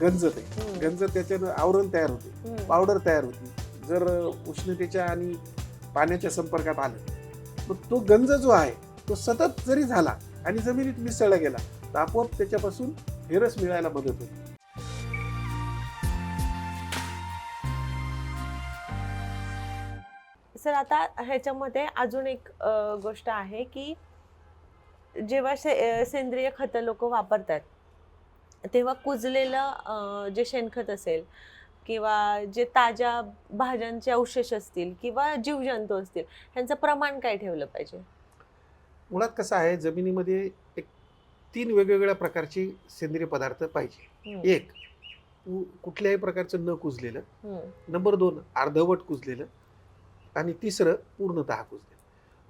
गंजत आहे. गंजत त्याच्यानं आवरण तयार होते. पावडर तयार होती जर उष्णतेच्या आणि पाण्याच्या संपर्कात आलं मग तो गंज जो आहे तो सतत जरी झाला आणि जमिनीत मिसळला गेला तर आपोआप त्याच्यापासून हेरस मिळायला मदत होते सर आता ह्याच्यामध्ये अजून एक गोष्ट आहे की जेव्हा से- सेंद्रिय खतं लोक वापरतात तेव्हा कुजलेलं जे शेणखत असेल किंवा जे ताज्या भाज्यांचे अवशेष असतील किंवा जीवजंतू असतील ह्यांचं प्रमाण काय ठेवलं पाहिजे? मुळात कसं आहे जमिनीमध्ये एक तीन वेगवेगळ्या प्रकारचे सेंद्रिय पदार्थ पाहिजे. एक कुठल्याही प्रकारचं न कुजलेलं. नंबर दोन अर्धवट कुजलेलं. आणि तिसरं पूर्णतः कुजलेलं.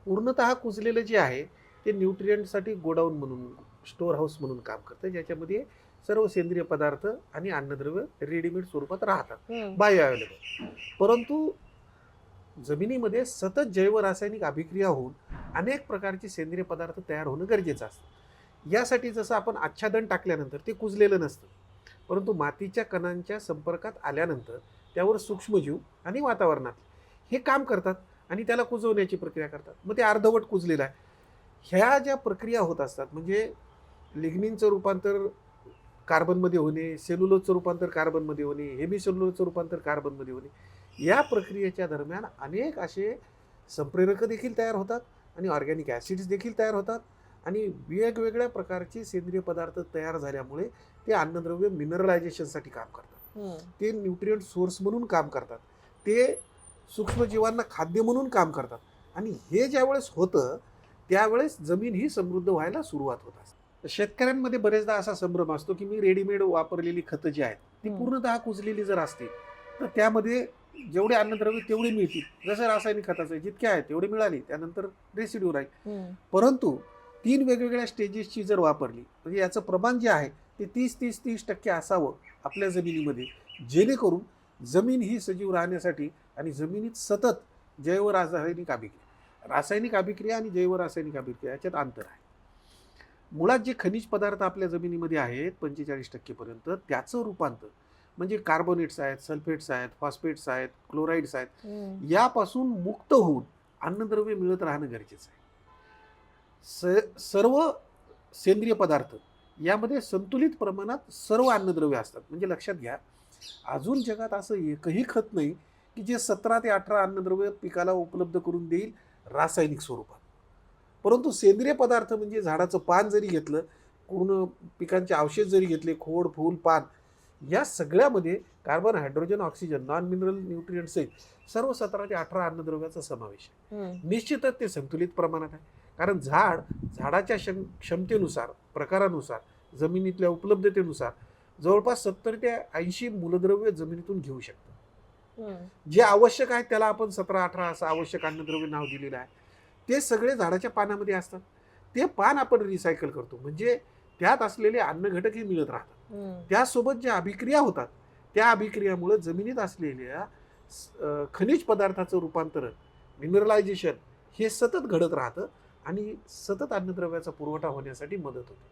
पूर्णतः कुजलेलं जे आहे ते न्यूट्रियंटसाठी गोडाऊन म्हणून स्टोअर हाऊस म्हणून काम करतं ज्याच्यामध्ये सर्व सेंद्रिय पदार्थ आणि अन्नद्रव्य रेडीमेड स्वरूपात राहतात. बाय अवेलेबल परंतु जमिनीमध्ये सतत जैव रासायनिक अभिक्रिया होऊन अनेक प्रकारचे सेंद्रिय पदार्थ तयार होणं गरजेचं असतं. यासाठी जसं आपण आच्छादन टाकल्यानंतर ते कुजलेलं नसतं. परंतु मातीच्या कणांच्या संपर्कात आल्यानंतर त्यावर सूक्ष्मजीव आणि वातावरणात हे काम करतात आणि त्याला कुजवण्याची प्रक्रिया करतात. मग ते अर्धवट कुजलेलं आहे. ह्या ज्या प्रक्रिया होत असतात म्हणजे लिग्निनचं रूपांतर कार्बनमध्ये होणे सेल्युलोजचं रूपांतर कार्बनमध्ये होणे हेमी सेल्युलोजचं रूपांतर कार्बनमध्ये होणे. या प्रक्रियेच्या दरम्यान अनेक असे संप्रेरक देखील तयार होतात आणि ऑर्गॅनिक ॲसिड्स देखील तयार होतात आणि वेगवेगळ्या प्रकारचे सेंद्रिय पदार्थ तयार झाल्यामुळे ते अन्नद्रव्य मिनरलायझेशनसाठी काम करतात. ते न्यूट्रियंट सोर्स म्हणून काम करतात. ते सूक्ष्मजीवांना खाद्य म्हणून काम करतात. आणि हे ज्यावेळेस होतं त्यावेळेस जमीन ही समृद्ध व्हायला सुरुवात होत असते. शेतकऱ्यांमध्ये बरेचदा असा संभ्रम असतो की मी रेडीमेड वापरलेली खतं जी आहेत ती. पूर्णतः कुजलेली जर असतील तर त्यामध्ये जेवढे अन्नद्रव्य तेवढे मिळतील. जसं रासायनिक खताचं जितके आहेत तेवढे मिळाली त्यानंतर रेसिड्यू राहील परंतु तीन वेगवेगळ्या स्टेजेसची जर वापरली म्हणजे याचं प्रमाण जे आहे ते तीस तीस तीस टक्के असावं आपल्या जमिनीमध्ये. जेणेकरून जमीन ही सजीव राहण्यासाठी आणि जमिनीत सतत जैव रासायनिक अभिक्रिया रासायनिक अभिक्रिया आणि जैव रासायनिक अभिक्रिया याच्यात अंतर आहे. मुळात जे खनिज पदार्थ आपल्या जमिनीमध्ये आहेत पंचेचाळीस टक्केपर्यंत त्याचं रूपांतर म्हणजे कार्बोनेट्स आहेत सल्फेट्स आहेत फॉस्फेट्स आहेत क्लोराईड्स आहेत यापासून मुक्त होऊन अन्नद्रव्य मिळत राहणं गरजेचं आहे. स सर्व सेंद्रिय पदार्थ यामध्ये संतुलित प्रमाणात सर्व अन्नद्रव्य असतात. म्हणजे लक्षात घ्या अजून जगात असं एकही खत नाही की जे सतरा ते अठरा अन्नद्रव्य पिकाला उपलब्ध करून देईल रासायनिक स्वरूपात. परंतु सेंद्रिय पदार्थ म्हणजे झाडाचं पान जरी घेतलं पूर्ण पिकांचे अवशेष जरी घेतले खोड फूल पान या सगळ्यामध्ये carbon hydrogen oxygen non mineral nutrients सहित सर्व सतरा ते अठरा अन्नद्रव्याचा समावेश निश्चितच ते संतुलित प्रमाणात आहे. कारण झाड झाडाच्या क्षम क्षमतेनुसार प्रकारानुसार जमिनीतल्या उपलब्धतेनुसार जवळपास सत्तर ते ऐंशी मूलद्रव्य जमिनीतून घेऊ शकतं हम्म, जे आवश्यक आहे त्याला आपण सतरा अठरा असं आवश्यक अन्नद्रव्य नाव दिलेलं आहे. ते सगळे झाडाच्या पानामध्ये असतात. ते पान आपण रिसायकल करतो. म्हणजे त्यात असलेले अन्न घटकही मिळत राहतात. त्यासोबत ज्या अभिक्रिया होतात त्या अभिक्रियामुळे जमिनीत असलेल्या खनिज पदार्थाचं रूपांतरण मिनरलायझेशन हे सतत घडत राहतं आणि सतत अन्नद्रव्याचा पुरवठा होण्यासाठी मदत होते.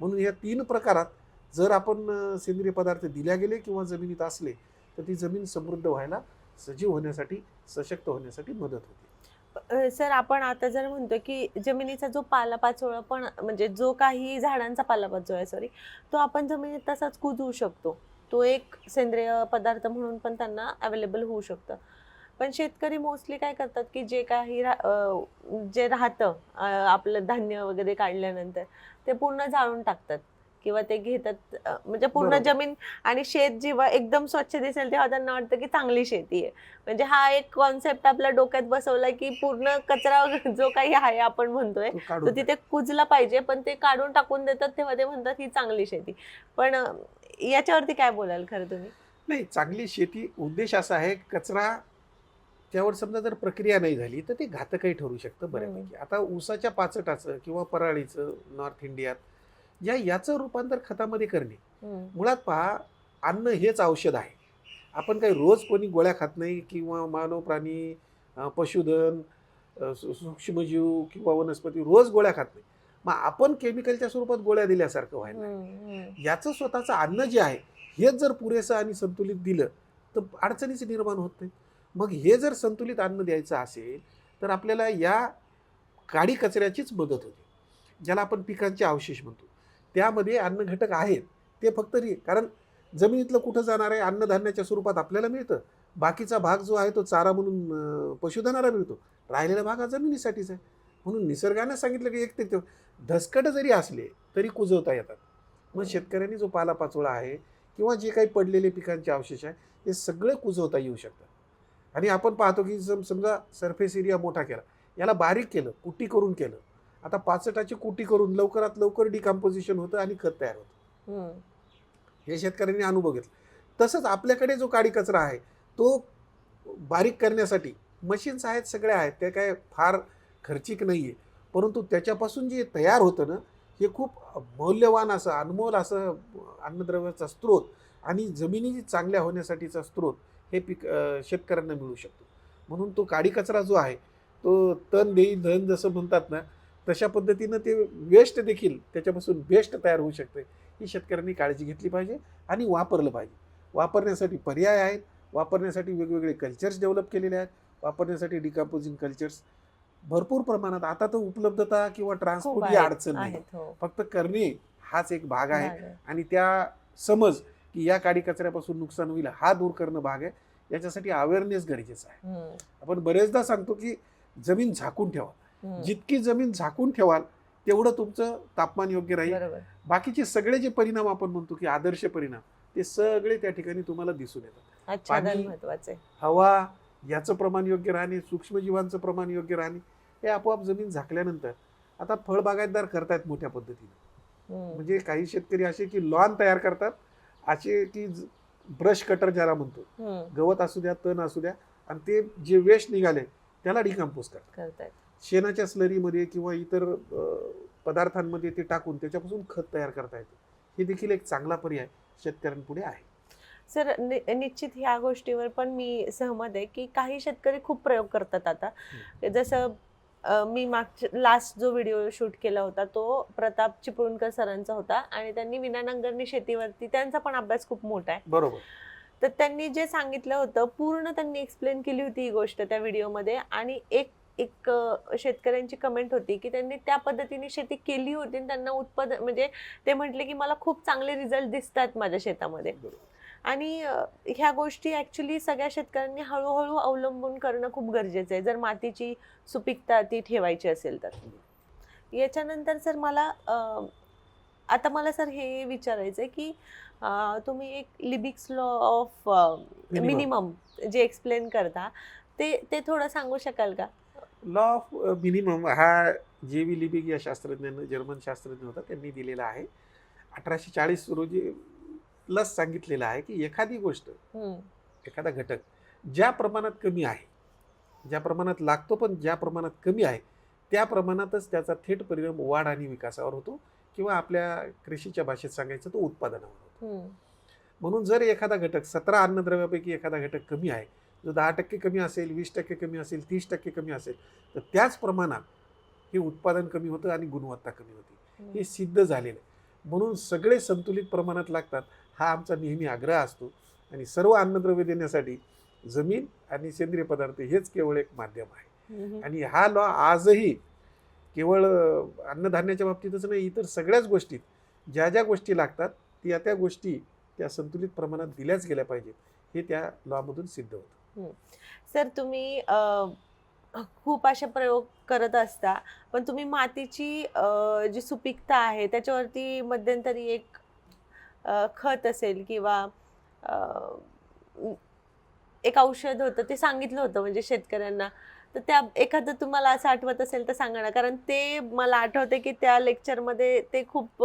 म्हणून या तीन प्रकारात जर आपण सेंद्रिय पदार्थ दिल्या गेले किंवा जमिनीत असले तर ती जमीन समृद्ध व्हायला सजीव होण्यासाठी सशक्त होण्यासाठी मदत होते. सर आपण आता जर म्हणतो की जमिनीचा जो पालापाचोळा पण म्हणजे जो काही झाडांचा पालापाचोळा आहे सॉरी तो आपण जमिनीत तसाच कुजवू शकतो. तो एक सेंद्रिय पदार्थ म्हणून पण त्यांना अवेलेबल होऊ शकतं. पण शेतकरी मोस्टली काय करतात की जे काही रा- जे राहतं आपलं धान्य वगैरे काढल्यानंतर ते पूर्ण जाळून टाकतात. किंवा ते घेतात म्हणजे पूर्ण. जमीन आणि शेत जेव्हा एकदम स्वच्छ दिसेल तेव्हा त्यांना वाटतं की चांगली शेती आहे. म्हणजे हा एक कॉन्सेप्ट आपल्या डोक्यात बसवला की पूर्ण कचरा जो काही आहे आपण म्हणतोय तो तिथे कुजला पाहिजे पण ते काढून टाकून देतात तेव्हा ते म्हणतात ही चांगली शेती. पण याच्यावरती काय बोलाल खरं तुम्ही? नाही चांगली शेती उद्देश असा आहे कचरा त्यावर समजा जर प्रक्रिया नाही झाली तर ते घातकही ठरू शकतं बऱ्यापैकी. आता ऊसाच्या पाचटाचं किंवा पराळीचं नॉर्थ इंडियात या याचं रूपांतर खतामध्ये करणे. मुळात पहा अन्न हेच औषध आहे. आपण काही रोज कोणी गोळ्या खात नाही किंवा मानव प्राणी पशुधन सूक्ष्मजीव किंवा वनस्पती रोज गोळ्या खात नाही. मग आपण केमिकलच्या स्वरूपात गोळ्या दिल्यासारखं व्हायला. याचं स्वतःचं अन्न जे आहे हेच जर पुरेसं आणि संतुलित दिलं तर अडचणीच निर्माण होत नाही. मग हे जर संतुलित अन्न द्यायचं असेल तर आपल्याला या काडी कचऱ्याचीच मदत होते ज्याला आपण पिकांचे अवशेष म्हणतो. त्यामध्ये अन्न घटक आहेत. ते फक्त रि कारण जमिनीतलं कुठं जाणार आहे अन्नधान्याच्या स्वरूपात आपल्याला मिळतं. बाकीचा भाग जो आहे तो चारा म्हणून पशुधनाला मिळतो. राहिलेला भाग हा जमिनीसाठीच आहे. म्हणून निसर्गाने सांगितलं की एक ते धसकट जरी असले तरी कुजवता येतात. मग शेतकऱ्यांनी जो पालापाचोळा आहे किंवा जे काही पडलेले पिकांचे अवशेष आहे हे सगळे कुजवता येऊ शकतात आणि आपण पाहतो की सम समजा सरफेस एरिया मोठा केला याला बारीक केलं कुट्टी करून केलं आता पाचटाची कुटी करून लवकरात लवकर डिकम्पोजिशन होतं आणि खत तयार होतं. हे शेतकऱ्यांनी अनुभव घेतला. तसंच आपल्याकडे जो काडी कचरा आहे तो बारीक करण्यासाठी मशीन्स आहेत सगळ्या आहेत ते काय फार खर्चिक नाही आहे परंतु त्याच्यापासून जे तयार होतं ना हे खूप मौल्यवान असं अनमोल असं अन्नद्रव्याचा स्रोत आणि जमिनी चांगल्या होण्यासाठीचा स्रोत हे पीक शेतकऱ्यांना मिळू शकतो. म्हणून तो काडी कचरा जो आहे तो तण देई धन जसं म्हणतात ना तशा पद्धतीनं ते वेस्ट देखील त्याच्यापासून बेस्ट तयार होऊ शकते ही शेतकऱ्यांनी काळजी घेतली पाहिजे आणि वापरलं पाहिजे वापरण्यासाठी पर्याय आहेत वापरण्यासाठी वेगवेगळे कल्चर्स डेव्हलप केलेले आहेत वापरण्यासाठी डिकम्पोजिंग कल्चर्स भरपूर प्रमाणात आता तर उपलब्धता किंवा ट्रान्सपोर्ट ही अडचण नाही हो फक्त करणे हाच एक भाग आहे. आणि त्या समज की या काडी कचऱ्यापासून नुकसान होईल हा दूर करणं भाग आहे याच्यासाठी अवेअरनेस गरजेचं आहे. आपण बरेचदा सांगतो की जमीन झाकून ठेवा. जितकी जमीन झाकून ठेवाल तेवढं तुमचं तापमान योग्य राहील. बाकीचे सगळे जे परिणाम आपण म्हणतो की आदर्श परिणाम ते सगळे त्या ठिकाणी तुम्हाला दिसून येतात. पाणी- हवा याचं प्रमाण योग्य राहणे सूक्ष्मजीवांचं प्रमाण योग्य राहणे हे आपोआप जमीन झाकल्यानंतर आता फळबागायतदार करतायत मोठ्या पद्धतीने. म्हणजे काही शेतकरी असे की लॉन तयार करतात असे की ब्रश कटर ज्याला म्हणतो. गवत असू द्या तण असू द्या आणि ते जे वेस्ट निघाले त्याला डिकम्पोज करतात. शेणाच्या स्लरीमध्ये किंवा इतर पदार्थांमध्ये ते टाकून त्याच्यापासून खत तयार करता येतं. हे देखील एक चांगला पर्याय शेतकऱ्यांपुढे आहे. सर नि- निश्चित ह्या गोष्टीवर पण मी सहमत आहे की काही शेतकरी खूप प्रयोग करतात आता. जसं मी मागच्या लास्ट जो व्हिडिओ शूट केला होता तो प्रताप चिपळूणकर सरांचा होता आणि त्यांनी विना नांगरणी शेतीवरती त्यांचा पण अभ्यास खूप मोठा आहे. बरोबर. तर त्यांनी जे सांगितलं होतं पूर्ण त्यांनी एक्सप्लेन केली होती ही गोष्ट त्या व्हिडिओमध्ये आणि एक एक शेतकऱ्यांची कमेंट होती की त्यांनी त्या पद्धतीने शेती केली होती आणि त्यांना उत्पादन म्हणजे ते म्हटले की मला खूप चांगले रिझल्ट दिसतात माझ्या शेतामध्ये. आणि ह्या गोष्टी ॲक्च्युली सगळ्या शेतकऱ्यांनी हळूहळू अवलंबून करणं खूप गरजेचं आहे. जर मातीची सुपीकता ती ठेवायची असेल तर. याच्यानंतर सर मला आता मला सर हे विचारायचं आहे की तुम्ही एक लिबिक्स लॉ ऑफ. मिनिमम जे एक्सप्लेन करता ते ते थोडं सांगू शकाल का? लॉ ऑफ मिनिमम हा जे व्ही लिबिक या शास्त्रज्ञानं जर्मन शास्त्रज्ञ होता त्यांनी दिलेला आहे. अठराशे चाळीस रोजी प्लस सांगितलेलं आहे की एखादी गोष्ट एखादा घटक ज्या प्रमाणात कमी आहे ज्या प्रमाणात लागतो पण ज्या प्रमाणात कमी आहे त्या प्रमाणातच त्याचा थेट परिणाम वाढ आणि विकासावर होतो किंवा आपल्या कृषीच्या भाषेत सांगायचं तो उत्पादनावर होतो. म्हणून जर एखादा घटक सतरा अन्नद्रव्यापैकी एखादा घटक कमी आहे जो दहा टक्के कमी असेल वीस टक्के कमी असेल तीस टक्के कमी असेल तर त्याच प्रमाणात हे उत्पादन कमी होतं आणि गुणवत्ता कमी होती. हे सिद्ध झालेलं आहे. म्हणून सगळे संतुलित प्रमाणात लागतात हा आमचा नेहमी आग्रह असतो. आणि सर्व अन्नद्रव्य देण्यासाठी जमीन आणि सेंद्रिय पदार्थ हेच केवळ एक माध्यम आहे. आणि हा लॉ आजही केवळ अन्नधान्याच्या बाबतीतच नाही इतर सगळ्याच गोष्टीत ज्या ज्या गोष्टी लागतात त्या त्या गोष्टी त्या संतुलित प्रमाणात दिल्याच गेल्या पाहिजेत. हे त्या लॉमधून सिद्ध होतं. सर तुम्ही खूप असे प्रयोग करत असता पण तुम्ही मातीची जी सुपीकता आहे त्याच्यावरती मध्यंतरी एक खत असेल किंवा एक औषध होतं ते सांगितलं होतं म्हणजे शेतकऱ्यांना. तर त्या एखादं तुम्हाला असं आठवत असेल तर सांगा ना कारण ते मला आठवते की त्या लेक्चरमध्ये ते खूप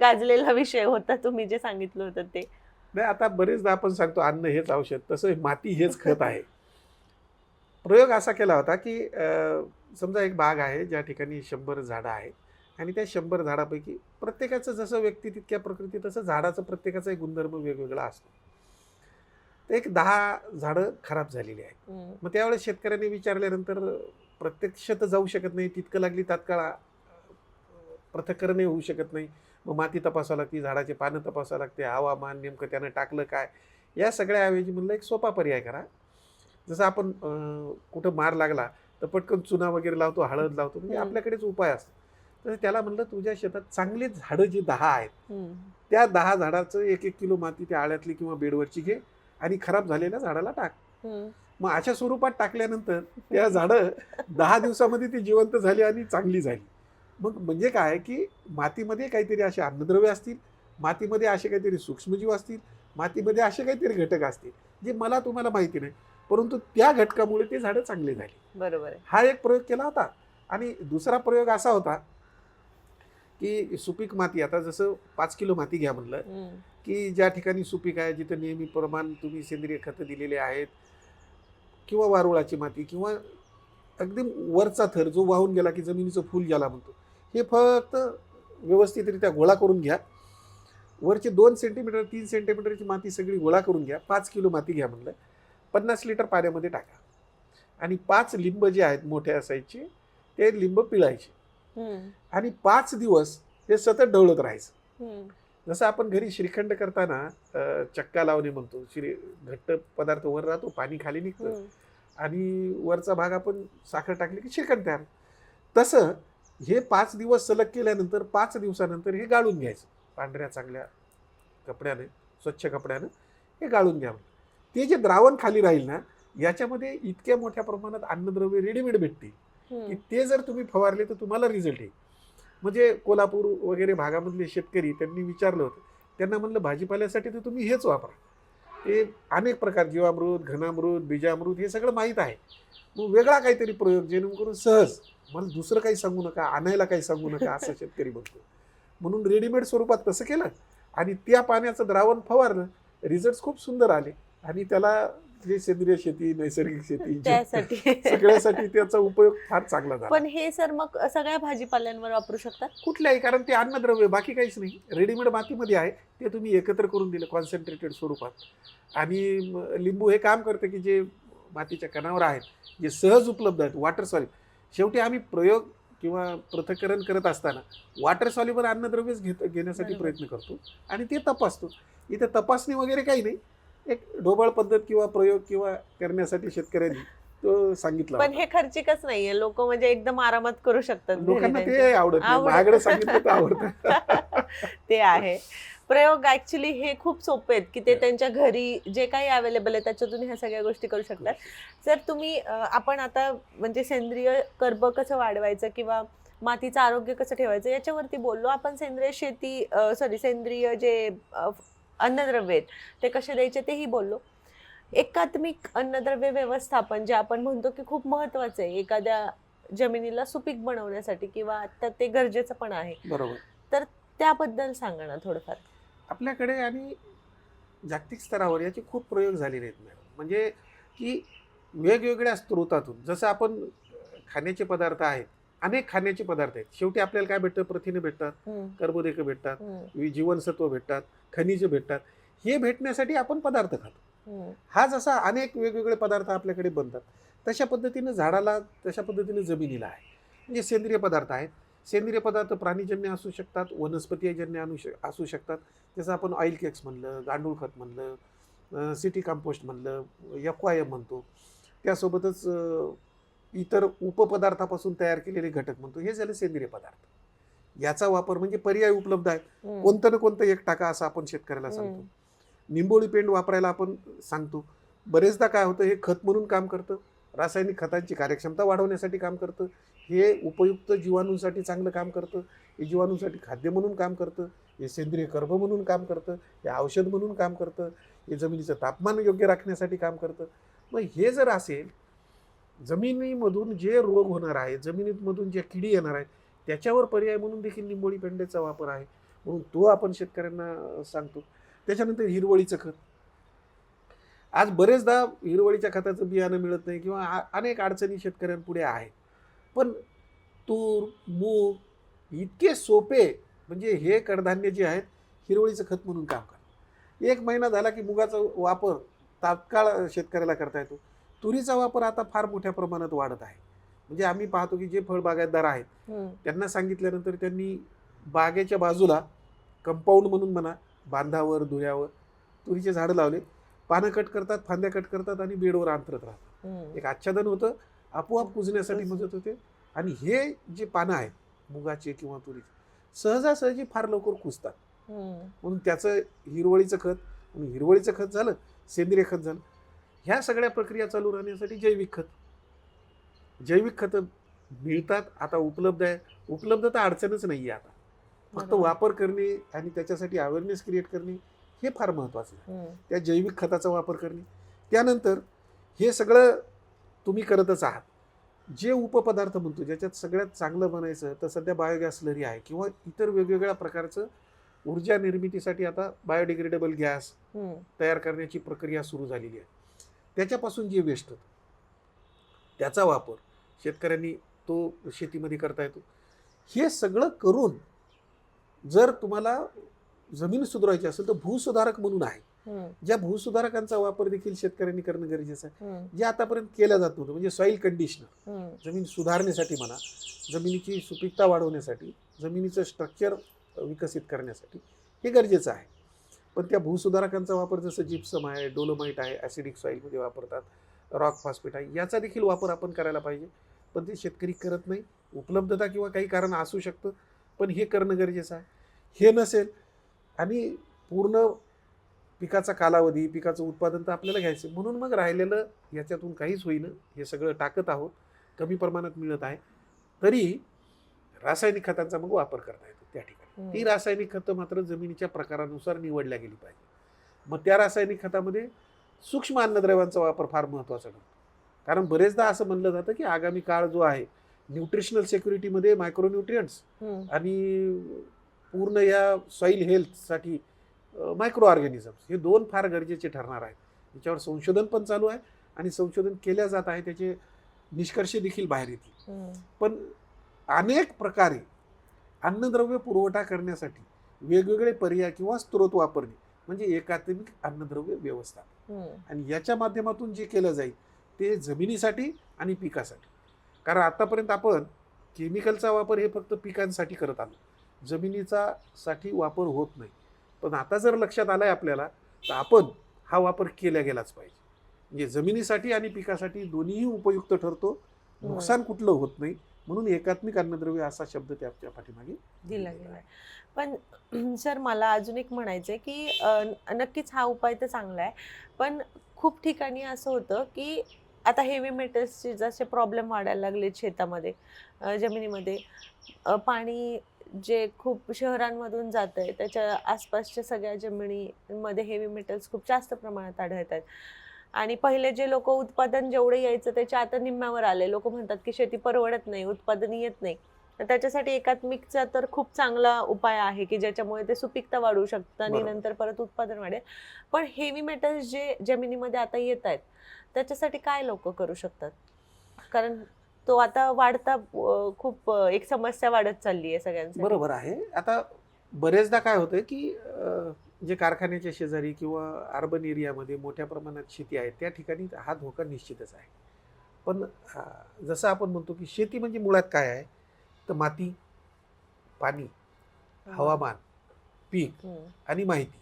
गाजलेला विषय होता तुम्ही जे सांगितलं होतं ते. नाही आता बरेचदा आपण सांगतो अन्न हेच औषध तसं माती हेच खत आहे. प्रयोग असा केला होता की समजा एक बाग आहे ज्या ठिकाणी शंभर झाडं आहेत आणि त्या शंभर झाडापैकी प्रत्येकाचं जसं व्यक्ती तितक्या प्रकृती तसं झाडाचं प्रत्येकाचा एक गुणधर्म वेगवेगळा असतो. तर एक दहा झाडं खराब झालेली आहेत. मग त्यावेळेस शेतकऱ्यांनी विचारल्यानंतर प्रत्यक्ष तर जाऊ शकत नाही तितकं लागली तात्काळ अं, पृथक्करणही होऊ शकत नाही. मग माती तपासावं लागते झाडाचे पानं तपासावं लागते हवामान नेमकं त्यानं टाकलं काय या सगळ्या ऐवजी म्हणलं एक सोपा पर्याय करा जसं आपण कुठं मार लागला तर पटकन चुना वगैरे लावतो हळद लावतो म्हणजे. आपल्याकडेच उपाय असतो तर त्याला म्हणलं तुझ्या शेतात चांगली झाडं जी दहा आहेत. त्या दहा झाडाचं एक एक किलो माती त्या आळ्यातली किंवा बेडवरची घे आणि खराब झालेल्या झाडाला टाक. मग अशा स्वरूपात टाकल्यानंतर त्या झाडं दहा दिवसामध्ये ती जिवंत झाली आणि चांगली झाली मग म्हणजे काय की मातीमध्ये काहीतरी असे अन्नद्रव्य असतील मातीमध्ये असे काहीतरी सूक्ष्मजीव असतील मातीमध्ये असे काहीतरी घटक असतील जे मला तुम्हाला माहिती नाही. परंतु त्या घटकामुळे ते झाडं चांगली झाली. बरोबर हा एक प्रयोग केला होता. आणि दुसरा प्रयोग असा होता की सुपीक माती आता जसं पाच किलो माती घ्या म्हणलं. की ज्या ठिकाणी सुपीक आहे जिथं नेहमी प्रमाण तुम्ही सेंद्रिय खतं दिलेले आहेत किंवा वारुळाची माती किंवा अगदी वरचा थर जो वाहून गेला की जमिनीचं फूल ज्याला म्हणतो हे फक्त व्यवस्थितरित्या गोळा करून घ्या. वरचे दोन सेंटीमीटर तीन सेंटीमीटरची माती सगळी गोळा करून घ्या. पाच किलो माती घ्या म्हणलं. पन्नास लिटर पाण्यामध्ये टाका. आणि पाच लिंब जे आहेत मोठ्या साईजचे ते लिंब पिळायचे. आणि पाच दिवस हे सतत ढवळत राहायचं. जसं आपण घरी श्रीखंड करताना चक्का लावणे म्हणतो. श्री घट्ट पदार्थ वर राहतो पाणी खाली निघतं. आणि वरचा भाग आपण साखर टाकली की श्रीखंड तयार तसं हे पाच दिवस सलग केल्यानंतर पाच दिवसानंतर हे गाळून घ्यायचं. पांढऱ्या चांगल्या कपड्याने स्वच्छ कपड्यानं हे गाळून घ्यावं. ते जे द्रावण खाली राहील ना याच्यामध्ये इतक्या मोठ्या प्रमाणात अन्नद्रव्य रेडीमेड भेटतील की. ते जर तुम्ही फवारले तर तुम्हाला रिझल्ट येईल. म्हणजे कोल्हापूर वगैरे भागामधले शेतकरी त्यांनी विचारलं होतं. त्यांना म्हणलं भाजीपाल्यासाठी तर तुम्ही हेच वापरा. ते अनेक प्रकार जीवामृत घनामृत बीजामृत हे सगळं माहीत आहे. मग वेगळा काहीतरी प्रयोग जेणेकरून सहज मला दुसरं काही सांगू नका आणायला काही सांगू नका असं शेतकरी म्हणतो. म्हणून रेडीमेड स्वरूपात तसं केलं आणि त्या पाण्याचं द्रावण फवारलं रिझल्ट खूप सुंदर आले. आणि त्याला जे सेंद्रिय शेती नैसर्गिक शेती त्यासाठी. सगळ्यासाठी त्याचा उपयोग फार चांगला झाला. पण हे सर मग सगळ्या भाजीपाल्यांवर वापरू शकतात? कुठल्याही कारण ते अन्नद्रव्य बाकी काहीच नाही. रेडीमेड मातीमध्ये आहे ते तुम्ही एकत्र करून दिलं कॉन्सन्ट्रेटेड स्वरूपात. आणि लिंबू हे काम करतं की जे मातीच्या कणावर आहेत जे सहज उपलब्ध आहेत वॉटर सॉलिड शेवटी आम्ही प्रयोग किंवा पृथक्करण करत असताना वॉटर सॉल्युबल अन्नद्रव्यच घेत घेण्यासाठी. प्रयत्न करतो आणि ते तपासतो इथे तपासणी वगैरे काही नाही एक ढोबळ पद्धत किंवा प्रयोग किंवा करण्यासाठी शेतकऱ्यांनी तो सांगितला पण. हे खर्चिकच नाहीये लोक म्हणजे एकदम आरामात करू शकतात लोकांना. ते आवडत. महागडं सांगितलं तर आवडतं ते आहे प्रयोग ऍक्च्युली हे खूप सोपे आहेत की ते. त्यांच्या घरी जे काही अवेलेबल आहे त्याच्यातून ह्या सगळ्या गोष्टी करू शकतात. सर तुम्ही आपण आता म्हणजे सेंद्रिय कर्ब कसं वाढवायचं किंवा मातीचं आरोग्य कसं ठेवायचं याच्यावरती बोललो. आपण सेंद्रिय शेती सॉरी सेंद्रिय जे अन्नद्रव्य आहेत ते कसे द्यायचे तेही बोललो. एकात्मिक अन्नद्रव्य व्यवस्थापन जे आपण म्हणतो की खूप महत्वाचं आहे एखाद्या जमिनीला सुपीक बनवण्यासाठी किंवा आता ते गरजेचं पण आहे. बरोबर. त्याबद्दल सांगा ना थोडंफार. आपल्याकडे आणि जागतिक स्तरावर याचे खूप प्रयोग झालेले आहेत मॅडम. म्हणजे की वेगवेगळ्या स्रोतातून जसं आपण खाण्याचे पदार्थ आहेत अनेक खाण्याचे पदार्थ आहेत. शेवटी आपल्याला काय भेटतं? प्रथिने भेटतात कर्बोदके भेटतात जीवनसत्व भेटतात खनिजे भेटतात. हे भेटण्यासाठी आपण पदार्थ खातो. हा. जसा अनेक वेगवेगळे पदार्थ आपल्याकडे बनतात तशा पद्धतीनं झाडाला तशा पद्धतीनं जमिनीला आहे. म्हणजे सेंद्रिय पदार्थ आहेत. सेंद्रिय पदार्थ प्राणीजन्य असू शकतात वनस्पतीजन्य असू शकतात. जसं आपण ऑइल केक्स म्हणलं गांडूळ खत म्हणलं सिटी कंपोस्ट म्हणलं एफ वाय एम म्हणतो. त्यासोबतच इतर उपपदार्थापासून तयार केलेले घटक म्हणतो. हे झाले सेंद्रिय पदार्थ. याचा वापर म्हणजे पर्याय उपलब्ध हम्म, कोणतं ना कोणतं एक टाका असं आपण शेतकऱ्याला सांगतो. निंबोळी पेंड वापरायला आपण सांगतो. बरेचदा काय होतं हे खत म्हणून काम करतं. रासायनिक खतांची कार्यक्षमता वाढवण्यासाठी काम करतं. हे उपयुक्त जीवाणूंसाठी चांगलं काम करतं. हे जीवाणूंसाठी खाद्य म्हणून काम करतं. हे सेंद्रिय कर्ब म्हणून काम करतं. हे औषध म्हणून काम करतं. हे जमिनीचं तापमान योग्य राखण्यासाठी काम करतं. मग हे जर असेल जमिनीमधून जे रोग होणार आहे जमिनीमधून जे किडी येणार आहेत त्याच्यावर पर्याय म्हणून देखील निंबोळी पेंड्याचा वापर आहे. म्हणून तो आपण शेतकऱ्यांना सांगतो. त्याच्यानंतर हिरवळीचं खत. आज बरेचदा हिरवळीच्या खताचं बियाणं मिळत नाही किंवा अनेक अडचणी शेतकऱ्यांपुढे आहेत. पण तूर मूग इतके सोपे म्हणजे हे कडधान्य जे आहेत हिरवळीचं खत म्हणून काम करतात. एक महिना झाला की मुगाचा वापर तात्काळ शेतकऱ्याला करता येतो. तुरीचा वापर आता फार मोठ्या प्रमाणात वाढत आहे. म्हणजे आम्ही पाहतो की जे फळबागायतदार आहेत त्यांना सांगितल्यानंतर त्यांनी बागेच्या बाजूला कंपाऊंड म्हणून म्हणा बांधावर धुऱ्यावर तुरीचे झाडं लावले. पानं कट करतात फांद्या कट करतात आणि बेडवर अंतरत राहतात. एक आच्छादन होतं आपोआप कुजण्यासाठी मदत होते. आणि हे जे पानं आहेत मुगाचे किंवा तुरीचे सहजासहजी फार लवकर कुजतात. म्हणून त्याचं हिरवळीचं खत म्हणून हिरवळीचं खत झालं सेंद्रिय खत झालं. ह्या सगळ्या प्रक्रिया चालू राहण्यासाठी जैविक खत. जैविक खतं मिळतात आता उपलब्ध आहे. उपलब्धता अडचणच नाही आहे आता. फक्त. वापर करणे आणि त्याच्यासाठी अवेअरनेस क्रिएट करणे हे फार महत्त्वाचं आहे. त्या जैविक खताचा वापर करणे. त्यानंतर हे सगळं तुम्ही करतच आहात. जे उपपदार्थ म्हणतो ज्याच्यात सगळ्यात चांगलं बनायचं तर सध्या बायोगॅस स्लरी आहे किंवा इतर वेगवेगळ्या प्रकारचं ऊर्जा निर्मितीसाठी आता बायोडिग्रेडेबल गॅस. तयार करण्याची प्रक्रिया सुरू झालेली आहे. त्याच्यापासून जे वेस्ट होतं त्याचा वापर शेतकऱ्यांनी तो शेतीमध्ये करता येतो. हे सगळं करून जर तुम्हाला जमीन सुधारायची असेल तर भूसुधारक म्हणून आहे. ज्या भूसुधारकांचा वापर देखील शेतकऱ्यांनी करणं गरजेचं आहे. जे आतापर्यंत केल्या जात नव्हतं म्हणजे सॉईल कंडिशनर. जमीन सुधारण्यासाठी म्हणा जमिनीची सुपीकता वाढवण्यासाठी जमिनीचं स्ट्रक्चर विकसित करण्यासाठी हे गरजेचं आहे. पण त्या भूसुधारकांचा वापर जसं जिप्सम आहे डोलोमाईट आहे ॲसिडिक सॉईलमध्ये वापरतात रॉक फॉस्फेट आहे याचा देखील वापर आपण करायला पाहिजे. पण ते शेतकरी करत नाही. उपलब्धता किंवा काही कारण असू शकतं पण हे करणं गरजेचं आहे. हे नसेल आणि पूर्ण पिकाचा कालावधी पिकाचं उत्पादन तर आपल्याला घ्यायचं. म्हणून मग राहिलेलं याच्यातून काहीच होईना हे सगळं टाकत आहोत कमी प्रमाणात मिळत आहे तरी रासायनिक खतांचा मग वापर करता येतो त्या ठिकाणी ती. रासायनिक खतं मात्र जमिनीच्या प्रकारानुसार निवडल्या गेली पाहिजे मग त्या रासायनिक खतामध्ये सूक्ष्म अन्नद्रव्यांचा वापर फार महत्त्वाचा ठरतो कारण बरेचदा असं म्हणलं जातं की आगामी काळ जो आहे न्यूट्रिशनल सेक्युरिटीमध्ये मायक्रोन्युट्रियंट्स. आणि पूर्ण या सॉईल हेल्थसाठी मायक्रो ऑर्गॅनिझम्स हे दोन फार गरजेचे ठरणार आहेत. याच्यावर संशोधन पण चालू आहे आणि संशोधन केल्या जात आहे त्याचे निष्कर्ष देखील बाहेर येतील. पण अनेक प्रकारे अन्नद्रव्य पुरवठा करण्यासाठी वेगवेगळे पर्याय किंवा स्त्रोत वापरणे म्हणजे एकात्मिक अन्नद्रव्य व्यवस्था. आणि याच्या माध्यमातून जे केलं जाईल ते जमिनीसाठी आणि पिकासाठी. कारण आतापर्यंत आपण केमिकलचा वापर हे फक्त पिकांसाठी करत आलो. जमिनीचा साठी वापर होत नाही. पण आता जर लक्षात आलं आहे आपल्याला तर आपण हा वापर केला गेलाच पाहिजे. म्हणजे जमिनीसाठी आणि पिकासाठी दोन्हीही उपयुक्त ठरतो. नुकसान कुठलं होत नाही. म्हणून एकात्मिक अन्नद्रव्य असा शब्द त्याच्या पाठीमागे दिला गेलाय. पण सर मला अजून एक म्हणायचंय की अ, न- नक्कीच हा उपाय तर चांगला आहे. पण खूप ठिकाणी असं होतं की आता हेवी मेटल्सचे जसे प्रॉब्लेम वाढायला लागलेत शेतामध्ये जमिनीमध्ये पाणी जे खूप शहरांमधून जात आहे त्याच्या आसपासच्या सगळ्या जमिनीमध्ये हेवी मेटल्स खूप जास्त प्रमाणात आढळत आहेत. आणि पहिले जे लोक उत्पादन जेवढं यायचं त्याच्या आता निम्म्यावर आले. लोक म्हणतात की शेती परवडत नाही उत्पादन येत नाही. तर त्याच्यासाठी एकात्मिकचा तर खूप चांगला उपाय आहे की ज्याच्यामुळे ते सुपीकता वाढवू शकतं आणि. नंतर परत उत्पादन वाढेल. पण हेवी मेटल्स जे जमिनीमध्ये आता येत आहेत त्याच्यासाठी काय लोक करू शकतात? कारण तो आता वाढता खूप एक समस्या वाढत चालली आहे सगळ्यांसाठी. बरोबर आहे. आता बरेचदा काय होतं की जे कारखान्याच्या शेजारी किंवा अर्बन एरियामध्ये मोठ्या प्रमाणात शेती आहे त्या ठिकाणी हा धोका निश्चितच आहे. पण जसं आपण म्हणतो की शेती म्हणजे मुळात काय आहे? तर माती पाणी हवामान पीक आणि माहिती.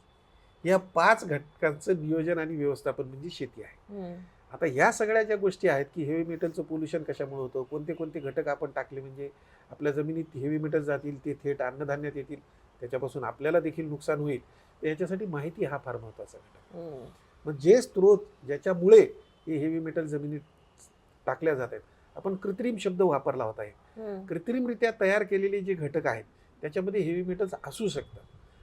या पाच घटकांचं नियोजन आणि व्यवस्थापन म्हणजे शेती आहे. आता ह्या सगळ्या ज्या गोष्टी आहेत की हेवी मेटलचं पोल्युशन कशामुळे होतं? कोणते कोणते घटक आपण टाकले? म्हणजे आपल्या जमिनीत हेवी मेटल जातील ते थेट अन्नधान्यात येतील त्याच्यापासून आपल्याला देखील नुकसान होईल. तर याच्यासाठी माहिती हा फार महत्त्वाचा घटक मग जे स्त्रोत ज्याच्यामुळे हे हेवी मेटल जमिनीत टाकल्या जात आहेत आपण कृत्रिम शब्द वापरला होता आहे कृत्रिमरित्या तयार केलेले जे घटक आहेत त्याच्यामध्ये हेवी मेटल्स असू शकतात.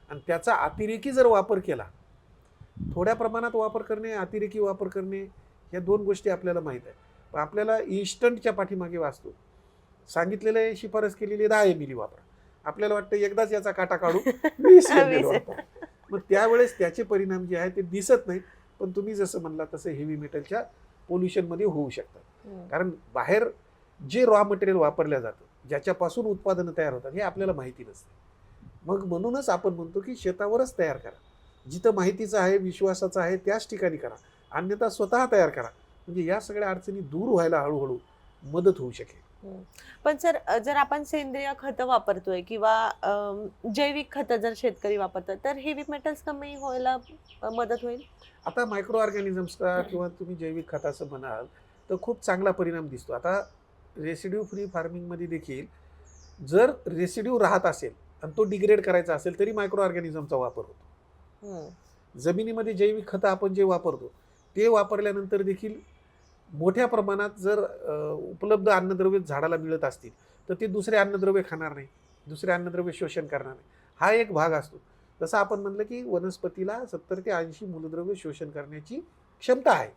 आणि त्याचा अतिरेकी जर वापर केला थोड्या प्रमाणात वापर करणे अतिरेकी वापर करणे या दोन गोष्टी आपल्याला माहीत आहे पण आपल्याला इन्स्टंटच्या पाठीमागे वाचतो. सांगितलेलं आहे शिफारस केलेली आहे दहा एम एल वापरा. आपल्याला वाटतं एकदाच याचा काटा काढू वीस एम एल. वापरा. मग त्यावेळेस त्याचे परिणाम जे आहेत ते दिसत नाहीत पण तुम्ही जसं म्हणला तसं हेवी मेटलच्या पोल्युशनमध्ये होऊ शकतात हम्म, कारण बाहेर जे रॉ मटेरियल वापरलं जातं ज्याच्यापासून उत्पादनं तयार होतात हे आपल्याला माहिती नसते. मग म्हणूनच आपण म्हणतो की शेतावरच तयार करा. जिथं माहितीचं आहे विश्वासाचं आहे त्याच ठिकाणी करा. अन्यथा स्वतः तयार करा. म्हणजे या सगळ्या अडचणी दूर व्हायला हळूहळू मदत होऊ शकेल. पण सर जर आपण सेंद्रिय खतं वापरतोय किंवा जैविक खतं जर शेतकरी वापरतात तर हेवी मेटल्स कमी व्हायला मदत होईल? आता मायक्रो ऑर्गॅनिझम्सचा किंवा तुम्ही जैविक खताचं म्हणाल तर खूप चांगला परिणाम दिसतो. आता रेसिड्यू फ्री फार्मिंगमध्ये देखील जर रेसिड्यू राहत असेल आणि तो डिग्रेड करायचा असेल तरी मायक्रो ऑर्गॅनिझमचा वापर होतो. जमिनीमध्ये जैविक खतं आपण जे वापरतो ते वापरल्यानंतर देखील मोठ्या प्रमाणात जर उपलब्ध अन्नद्रव्य झाडाला मिळत असतील तर ते दुसरे अन्नद्रव्य खाणार नाही दुसरे अन्नद्रव्य शोषण करणार नाही. हा एक भाग असतो. जसं आपण म्हणलं की वनस्पतीला सत्तर ते ऐंशी मूलद्रव्य शोषण करण्याची क्षमता आहे.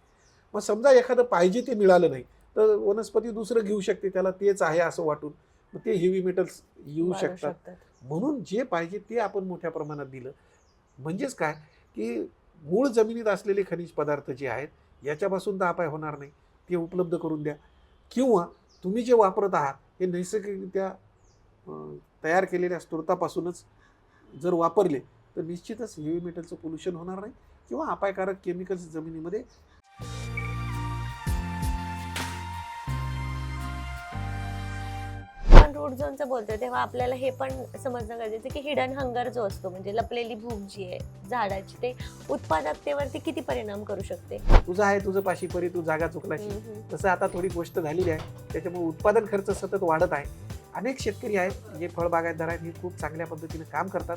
मग समजा एखादं पाहिजे ते मिळालं नाही तर वनस्पती दुसरं घेऊ शकते त्याला तेच आहे असं वाटून. मग ते हेवी मेटल्स येऊ शकतात. म्हणून जे पाहिजे ते आपण मोठ्या प्रमाणात दिलं. म्हणजेच काय? की मूळ जमिनीत असलेले खनिज पदार्थ जे आहेत याच्यापासून तर अपाय होणार नाही. ते उपलब्ध करून द्या. किंवा तुम्ही जे वापरत आहात हे नैसर्गिकरित्या तयार केलेल्या स्त्रोतापासूनच जर वापरले तर निश्चितच हेवी मेटलचं पोल्युशन होणार नाही किंवा अपायकारक केमिकल्स जमिनीमध्ये आपण रूट झोनचं बोलतोय तेव्हा आपल्याला हे पण समजणं गरजेचं की हिडन हंगर जो असतो म्हणजे लपलेली भूक जी आहे झाडाची ते उत्पादकतेवरती किती परिणाम करू शकते? तुझं आहे तुझं पाशी परी तू जागा चुकलाशी. तसं आता थोडी गोष्ट झालेली आहे त्याच्यामुळे उत्पादन खर्च सतत वाढत आहे. अनेक शेतकरी आहेत जे फळबागायतदार आहेत हे खूप चांगल्या पद्धतीने काम करतात.